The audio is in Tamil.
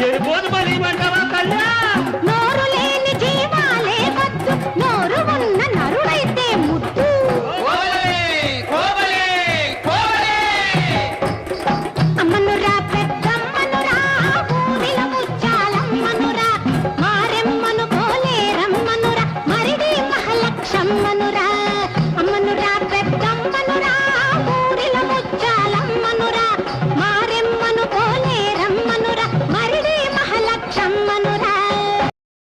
எருபோது பலி மண்டபம் கல்யாணம்